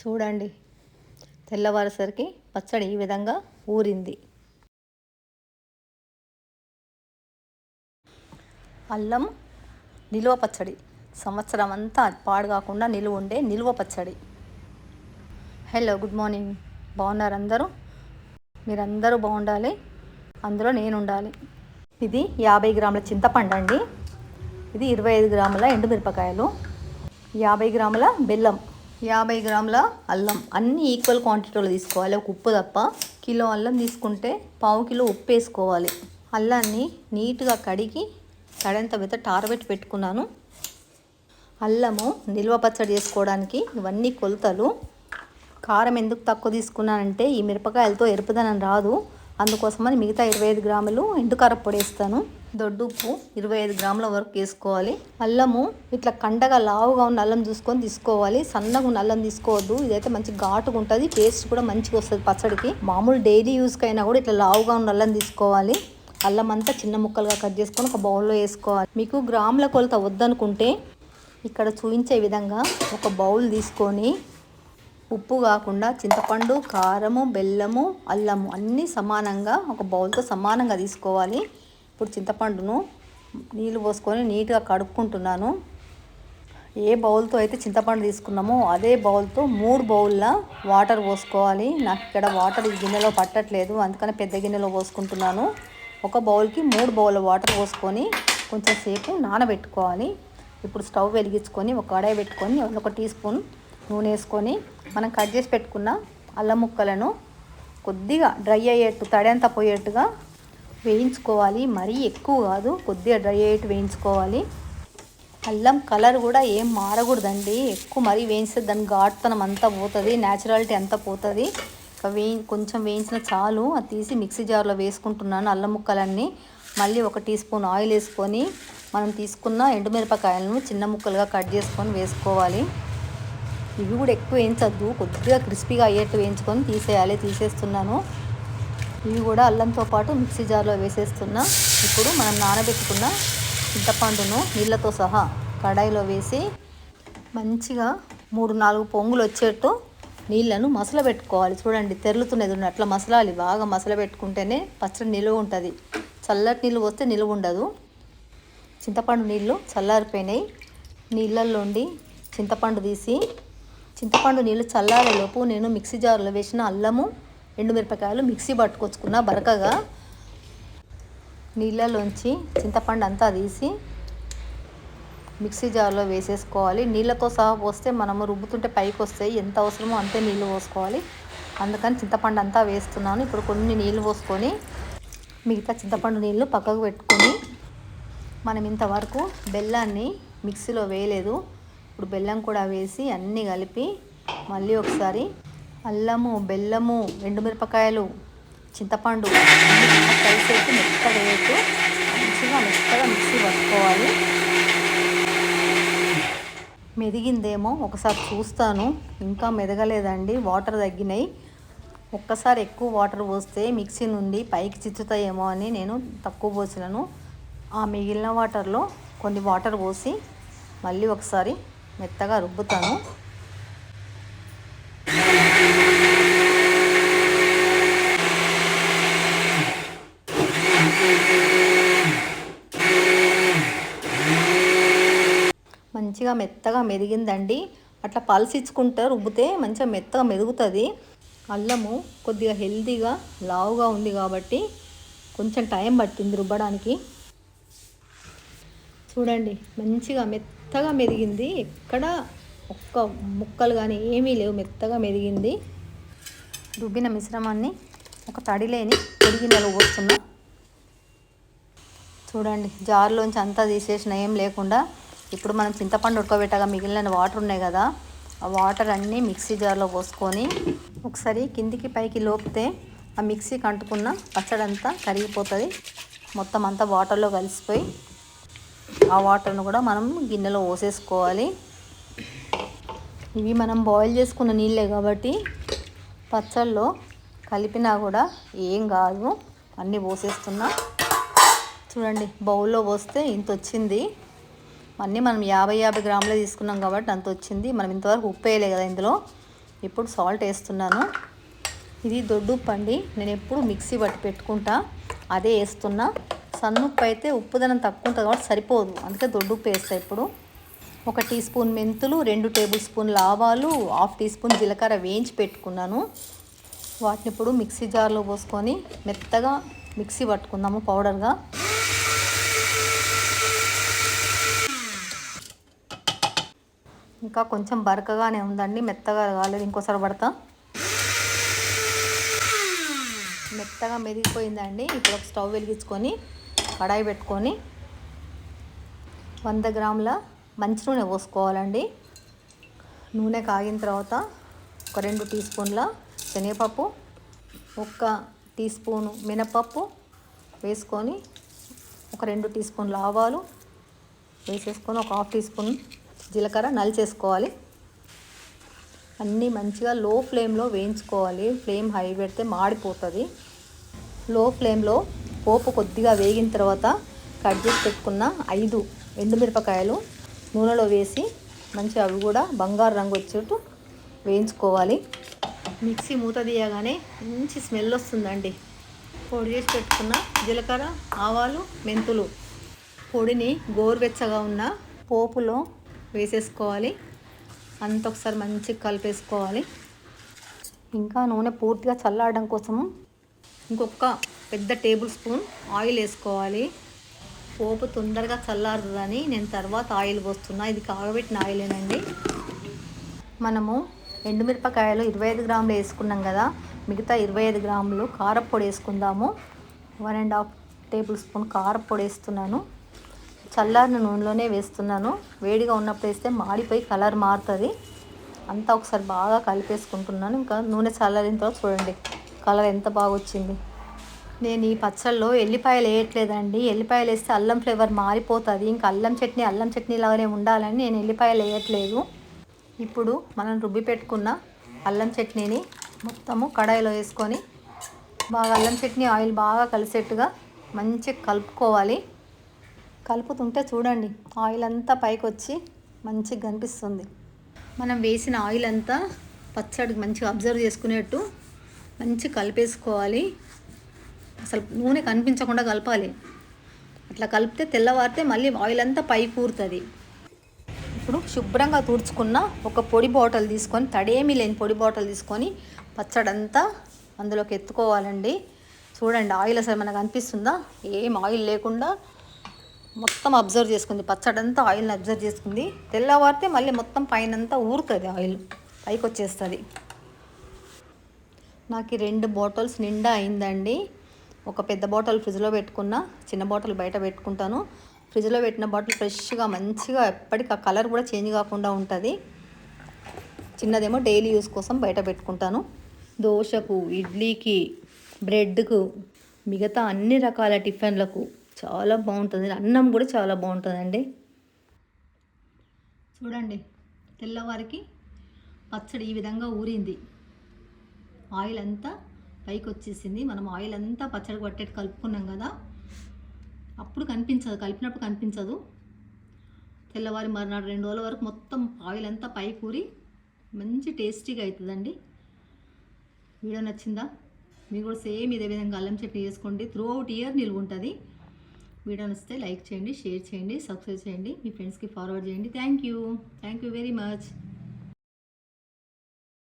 చూడండి. తెల్లవారేసరికి పచ్చడి ఈ విధంగా ఊరింది. అల్లం నిలువ పచ్చడి. సంవత్సరం అంతా పాడు కాకుండా నిలువ ఉండే నిలువ పచ్చడి. Hello good morning. బాగున్నారు అందరూ? మీరందరూ బాగుండాలి? అందులో నేను ఉండాలి ఇది యాభై గ్రాముల చింతపండు అండి. ఇది ఇరవై ఐదు గ్రాముల ఎండుమిరపకాయలు. యాభై గ్రాముల బెల్లం. యాభై గ్రాముల అల్లం. అన్నీ ఈక్వల్ క్వాంటిటీలో తీసుకోవాలి. ఒక ఉప్పు తప్ప. కిలో అల్లం తీసుకుంటే పావు కిలో ఉప్పు వేసుకోవాలి. అల్లాన్ని నీట్గా కడిగి కడంత మీద టారబెట్టి పెట్టుకున్నాను. అల్లము నిల్వ పచ్చడి చేసుకోవడానికి ఇవన్నీ కొలతలు. కారం ఎందుకు తక్కువ తీసుకున్నానంటే ఈ మిరపకాయలతో ఎరుపుదనం రాదు. అందుకోసమని మిగతా ఇరవై ఐదు గ్రాములు ఎండుకారం పొడి వేస్తాను. దొడ్డుప్పు ఇరవై ఐదు గ్రాముల వరకు వేసుకోవాలి. అల్లము ఇట్లా కండగా లావుగా ఉన్న అల్లం చూసుకొని తీసుకోవాలి. సన్నగా ఉన్న అల్లం తీసుకోవద్దు. ఇదైతే మంచి ఘాటుగా ఉంటుంది. టేస్ట్ కూడా మంచిగా వస్తుంది పచ్చడికి. మామూలు డైలీ యూస్కి అయినా కూడా ఇట్లా లావుగా ఉన్న అల్లం తీసుకోవాలి. అల్లం అంతా చిన్న ముక్కలుగా కట్ చేసుకొని ఒక బౌల్లో వేసుకోవాలి. మీకు గ్రాముల కొలత వద్దనుకుంటే ఇక్కడ చూపించే విధంగా ఒక బౌల్ తీసుకొని ఉప్పు కాకుండా చింతపండు కారము బెల్లము అల్లము అన్నీ సమానంగా ఒక బౌల్తో సమానంగా తీసుకోవాలి. ఇప్పుడు చింతపండును నీళ్ళు పోసుకొని నీట్గా కడుక్కుంటున్నాను. ఏ బౌల్తో అయితే చింతపండు తీసుకున్నామో అదే బౌల్తో మూడు బౌల్ల వాటర్ పోసుకోవాలి. నాకు ఇక్కడ వాటర్ ఈ గిన్నెలో పట్టట్లేదు అందుకని పెద్ద గిన్నెలో పోసుకుంటున్నాను. ఒక బౌల్కి మూడు బౌల్ వాటర్ పోసుకొని కొంచెం సేపు నానబెట్టుకోవాలి. ఇప్పుడు స్టవ్ వెలిగించుకొని ఒక కడాయి పెట్టుకొని ఒక టీ స్పూన్ నూనె వేసుకొని మనం కట్ చేసి పెట్టుకున్న అల్లం ముక్కలను కొద్దిగా డ్రై అయ్యేట్టు తడంతా పోయేట్టుగా వేయించుకోవాలి. మరీ ఎక్కువ కాదు కొద్దిగా డ్రై అయ్యేట్టు వేయించుకోవాలి. అల్లం కలర్ కూడా ఏం మారకూడదండి. ఎక్కువ మరీ వేయిస్తే దాని ఘాట్తనం అంతా పోతుంది న్యాచురాలిటీ అంతా పోతుంది. ఇక వేయి కొంచెం వేయించిన చాలు అది తీసి మిక్సీ జార్లో వేసుకుంటున్నాను అల్లం ముక్కలన్నీ. మళ్ళీ ఒక టీ స్పూన్ ఆయిల్ వేసుకొని మనం తీసుకున్న ఎండుమిరపకాయలను చిన్న ముక్కలుగా కట్ చేసుకొని వేసుకోవాలి. ఇవి కూడా ఎక్కువ వేయించద్దు కొద్దిగా క్రిస్పీగా అయ్యేట్టు వేయించుకొని తీసేయాలి తీసేస్తున్నాను. ఇవి కూడా అల్లంతో పాటు మిక్సీ జార్లో వేసేస్తున్నా ఇప్పుడు మనం నానబెట్టుకున్న చింతపండును నీళ్ళతో సహా కడాయిలో వేసి మంచిగా మూడు నాలుగు పొంగులు వచ్చేట్టు నీళ్ళను మసల పెట్టుకోవాలి. చూడండి తెరులుతున్నది ఉన్న అట్లా మసలాలి. బాగా మసల పెట్టుకుంటేనే పచ్చడి నిలువ ఉంటుంది. చల్లటి నీళ్ళు వస్తే నిలువ ఉండదు. చింతపండు నీళ్ళు చల్లారిపోయినాయి. నీళ్ళల్లోండి చింతపండు తీసి చింతపండు నీళ్ళు చల్లారేలోపు నేను మిక్సీ జార్లో వేసిన అల్లము ఎండుమిరపకాయలు మిక్సీ పట్టుకొచ్చుకున్న బరకగా నీళ్ళలోంచి చింతపండు అంతా తీసి మిక్సీ జార్లో వేసేసుకోవాలి. నీళ్ళతో సహా పోస్తే మనము రుబ్బుతుంటే పైకి వస్తాయి. ఎంత అవసరమో అంతే నీళ్ళు పోసుకోవాలి. అందుకని చింతపండు అంతా వేస్తున్నాను. ఇప్పుడు కొన్ని నీళ్ళు పోసుకొని మిగతా చింతపండు నీళ్ళు పక్కకు పెట్టుకొని మనం ఇంతవరకు బెల్లాన్ని మిక్సీలో వేయలేదు. ఇప్పుడు బెల్లం కూడా వేసి అన్నీ కలిపి మళ్ళీ ఒకసారి అల్లము బెల్లము ఎండుమిరపకాయలు చింతపండు కలిసేసి మెత్తగా వేసి మంచిగా మెత్తగా మిక్సీ పట్టుకోవాలి. మెదిగిందేమో ఒకసారి చూస్తాను. ఇంకా మెదగలేదండి వాటర్ తగ్గినాయి. ఒక్కసారి ఎక్కువ వాటర్ పోస్తే మిక్సీ నుండి పైకి చిచ్చుతాయేమో అని నేను తక్కువ పోసినాను. ఆ మిగిలిన వాటర్లో కొన్ని వాటర్ పోసి మళ్ళీ ఒకసారి మెత్తగా రుబ్బుతాను. మంచిగా మెత్తగా మెదిగిందండి. అట్లా పల్సిచ్చుకుంటే రుబ్బితే మంచిగా మెత్తగా మెదుగుతుంది. అల్లము కొద్దిగా హెల్తీగా లావుగా ఉంది కాబట్టి కొంచెం టైం పట్టింది రుబ్బడానికి. చూడండి మంచిగా మెత్తగా మెదిగింది. ఎక్కడ ఒక్క ముక్కలు కానీ ఏమీ లేవు మెత్తగా మెదిగింది. రుబ్బిన మిశ్రమాన్ని ఒక తడి లేని పొడి పోస్తున్నా. చూడండి జార్లోంచి అంతా తీసేసిన ఏం లేకుండా ఇప్పుడు మనం చింతపండు ఉడకబెట్టగా మిగిలిన వాటర్ ఉన్నాయి కదా ఆ వాటర్ అన్నీ మిక్సీ జార్లో పోసుకొని ఒకసారి కిందికి పైకి లోపితే ఆ మిక్సీకి అంటుకున్న పచ్చడి అంతా కరిగిపోతుంది. మొత్తం అంతా వాటర్లో కలిసిపోయి ఆ వాటర్ను కూడా మనం గిన్నెలో పోసేసుకోవాలి. ఇవి మనం బాయిల్ చేసుకున్న నీళ్ళే కాబట్టి పచ్చళ్ళలో కలిపినా కూడా ఏం కాదు. అన్నీ పోసేస్తున్నా. చూడండి బౌల్లో పోస్తే ఇంత వచ్చింది. అన్నీ మనం యాభై యాభై గ్రాములే తీసుకున్నాం కాబట్టి అంత వచ్చింది. మనం ఇంతవరకు ఉప్పు వేయలే కదా ఇందులో. ఇప్పుడు సాల్ట్ వేస్తున్నాను. ఇది దొడ్డుప్పు అండి. నేను ఎప్పుడు మిక్సీ పట్టి పెట్టుకుంటా. అదే వేస్తున్నా. సన్నుప్పు అయితే ఉప్పుదనం తక్కువ ఉంటుంది కాబట్టి సరిపోదు. అందుకే దొడ్డుప్పు వేస్తా ఇప్పుడు. ఒక టీ స్పూన్ మెంతులు రెండు టేబుల్ స్పూన్లు ఆవాలు హాఫ్ టీ స్పూన్ జీలకర్ర వేయించి పెట్టుకున్నాను. వాటిని ఇప్పుడు మిక్సీ జార్లో పోసుకొని మెత్తగా మిక్సీ పట్టుకుందాము పౌడర్గా. ఇంకా కొంచెం బరకగానే ఉందండి మెత్తగా కాలేదు ఇంకోసారి పడతా. మెత్తగా మెదిగిపోయిందండి ఇప్పుడు ఒక స్టవ్ వెలిగించుకొని కడాయి పెట్టుకొని వంద గ్రాముల మంచి నూనె పోసుకోవాలండి. నూనె కాగిన తర్వాత ఒక రెండు టీ స్పూన్ల శనగపప్పు ఒక టీ స్పూను మినపప్పు వేసుకొని ఒక రెండు టీ స్పూన్ల ఆవాలు వేసేసుకొని ఒక హాఫ్ టీ స్పూన్ జీలకర్ర నలిచేసుకోవాలి. అన్నీ మంచిగా లో ఫ్లేమ్లో వేయించుకోవాలి. ఫ్లేమ్ హై పెడితే మాడిపోతుంది. లో ఫ్లేమ్లో పోపు కొద్దిగా వేగిన తర్వాత కట్ చేసి పెట్టుకున్న ఐదు ఎండుమిరపకాయలు నూనెలో వేసి మంచిగా అవి కూడా బంగారు రంగు వచ్చేట్టు వేయించుకోవాలి. మిక్సీ మూత తీయగానే మంచి స్మెల్ వస్తుందండి. పొడి చేసి పెట్టుకున్న జీలకర్ర ఆవాలు మెంతులు. పొడిని గోరువెచ్చగా ఉన్న పోపులో వేసేసుకోవాలి. అంత ఒకసారి మంచిగా కలిపేసుకోవాలి. ఇంకా నూనె పూర్తిగా చల్లాడడం కోసం ఇంకొక పెద్ద టేబుల్ స్పూన్ ఆయిల్ వేసుకోవాలి. పోపు తొందరగా చల్లారుతుందని నేను తర్వాత ఆయిల్ పోస్తున్నా. ఇది కాగబెట్టిన ఆయిలేనండి. మనము ఎండుమిరపకాయలు ఇరవై ఐదు గ్రాములు వేసుకున్నాం కదా. మిగతా ఇరవై ఐదు గ్రాములు కారప్పొడి వేసుకుందాము. One and half tablespoon కారపొడి వేస్తున్నాను. చల్లారిన నూనెలోనే వేస్తున్నాను. వేడిగా ఉన్నప్పుడు వేస్తే మాడిపోయి కలర్ మారుతుంది. అంతా ఒకసారి బాగా కలిపేసుకుంటున్నాను. ఇంకా నూనె చల్లారిన తర్వాత చూడండి కలర్ ఎంత బాగా వచ్చింది నేను ఈ పచ్చళ్ళలో ఎల్లిపాయలు వేయట్లేదండి. ఎల్లిపాయలు వేస్తే అల్లం ఫ్లేవర్ మారిపోతుంది. ఇంకా అల్లం చట్నీ అల్లం చట్నీ లాగానే ఉండాలని నేను ఎల్లిపాయలు వేయట్లేదు. ఇప్పుడు మనం రుబ్బి పెట్టుకున్న అల్లం చట్నీని మొత్తము కడాయిలో వేసుకొని బాగా అల్లం చట్నీ ఆయిల్ బాగా కలిసేట్టుగా మంచిగా కలుపుకోవాలి. కలుపుతుంటే చూడండి ఆయిల్ అంతా పైకి వచ్చి మంచిగా కనిపిస్తుంది. మనం వేసిన ఆయిల్ అంతా పచ్చడికి మంచిగా అబ్జర్వ్ చేసుకునేట్టు మంచిగా కలిపేసుకోవాలి. అసలు నూనె కనిపించకుండా కలపాలి. అట్లా కలిపితే తెల్లవారితే మళ్ళీ ఆయిల్ అంతా పై కూరుతుంది. ఇప్పుడు శుభ్రంగా తుడుచుకున్న ఒక పొడి బాటిల్ తీసుకొని తడేమీ లేని పొడి బాటిల్ తీసుకొని పచ్చడంతా అందులోకి ఎత్తుకోవాలండి. చూడండి ఆయిల్ అసలు మనకు అనిపిస్తుందా? ఏం ఆయిల్ లేకుండా మొత్తం అబ్జర్వ్ చేసుకుంది. పచ్చడంతా ఆయిల్ని అబ్జర్వ్ చేసుకుంది. తెల్లవారితే మళ్ళీ మొత్తం పైన అంతా ఊరుతుంది ఆయిల్ పైకి వచ్చేస్తుంది. నాకు రెండు బాటిల్స్ నిండా అయిందండి. ఒక పెద్ద బాటిల్ ఫ్రిడ్జ్లో పెట్టుకున్న చిన్న బాటిల్ బయట పెట్టుకుంటాను. ఫ్రిడ్జ్లో పెట్టిన బాటిల్ ఫ్రెష్గా మంచిగా ఎప్పటికీ ఆ కలర్ కూడా చేంజ్ కాకుండా ఉంటుంది. చిన్నదేమో డైలీ యూస్ కోసం బయట పెట్టుకుంటాను. దోశకు ఇడ్లీకి బ్రెడ్కు మిగతా అన్ని రకాల టిఫిన్లకు చాలా బాగుంటుంది. అన్నం కూడా చాలా బాగుంటుందండి. చూడండి తెల్లవారికి పచ్చడి ఈ విధంగా ఊరింది. ఆయిల్ అంతా పైకి వచ్చేసింది మనం ఆయిల్ అంతా పచ్చడి పట్టేట్టు కలుపుకున్నాం కదా. అప్పుడు కనిపించదు కలిపినప్పుడు కనిపించదు. తెల్లవారి మరునాడు రెండు రోజుల వరకు మొత్తం ఆయిల్ అంతా పై కూరి మంచి టేస్టీగా అవుతుందండి వీడియో నచ్చిందా? మీరు కూడా సేమ్ ఇదే విధంగా అల్లం చట్నీ చేసుకోండి. త్రూ అవుట్ ఇయర్ నిల్వ ఉంటుంది వీడియో నచ్చితే లైక్ చేయండి షేర్ చేయండి సబ్స్క్రైబ్ చేయండి మీ ఫ్రెండ్స్కి ఫార్వర్డ్ చేయండి. Thank you. Thank you very much.